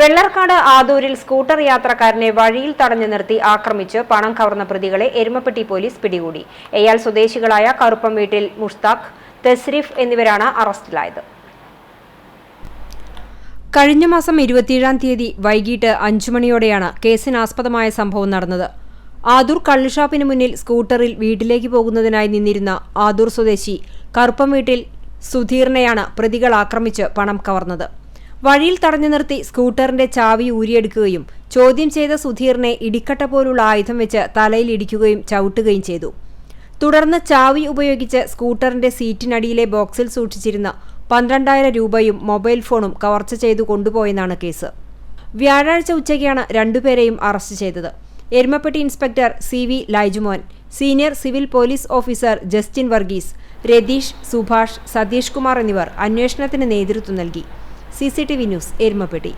Vellarkad ആദൂരിൽ scooter യാത്രക്കാരനെ വഴിയിൽ തടഞ്ഞു നിർത്തി ആക്രമിച്ച് പണം കവർന്ന പ്രതികളെ എരുമപ്പെട്ടി പോലീസ് പിടികൂടി. എയാൾ സ്വദേശികളായ കറുപ്പം വീട്ടിൽ മുഷ്താഖ് തസ്രീഫ് എന്നിവരാണ് അറസ്റ്റിലായത്. കഴിഞ്ഞ മാസം ഇരുപത്തിയേഴാം തീയതി വൈകിട്ട് അഞ്ചു മണിയോടെയാണ് കേസിനാസ്പദമായ സംഭവം നടന്നത്. ആദൂർ കള്ളുഷാപ്പിന് മുന്നിൽ സ്കൂട്ടറിൽ വീട്ടിലേക്ക് പോകുന്നതിനായി നിന്നിരുന്ന ആദൂർ സ്വദേശി കറുപ്പം വീട്ടിൽ സുധീറിനെയാണ് പ്രതികൾ ആക്രമിച്ച് പണം കവർന്നത്. വഴിയിൽ തടഞ്ഞു നിർത്തി സ്കൂട്ടറിന്റെ ചാവി ഊരിയെടുക്കുകയും ചോദ്യം ചെയ്ത സുധീറിനെ ഇടിക്കട്ട പോലുള്ള ആയുധം വെച്ച് തലയിൽ ഇടിക്കുകയും ചവിട്ടുകയും ചെയ്തു. തുടർന്ന് ചാവി ഉപയോഗിച്ച് സ്കൂട്ടറിന്റെ സീറ്റിനടിയിലെ ബോക്സിൽ സൂക്ഷിച്ചിരുന്ന പന്ത്രണ്ടായിരം രൂപയും മൊബൈൽ ഫോണും കവർച്ച ചെയ്തു കൊണ്ടുപോയെന്നാണ് കേസ്. വ്യാഴാഴ്ച ഉച്ചയ്ക്കാണ് രണ്ടുപേരെയും അറസ്റ്റ് ചെയ്തത്. Erumappetty inspector C V Laijumon senior civil police officer Justin Varghese Ratheesh Subhash Satheesh Kumar എന്നിവർ അന്വേഷണത്തിന് നേതൃത്വം നൽകി. C C T V news Erumappetty.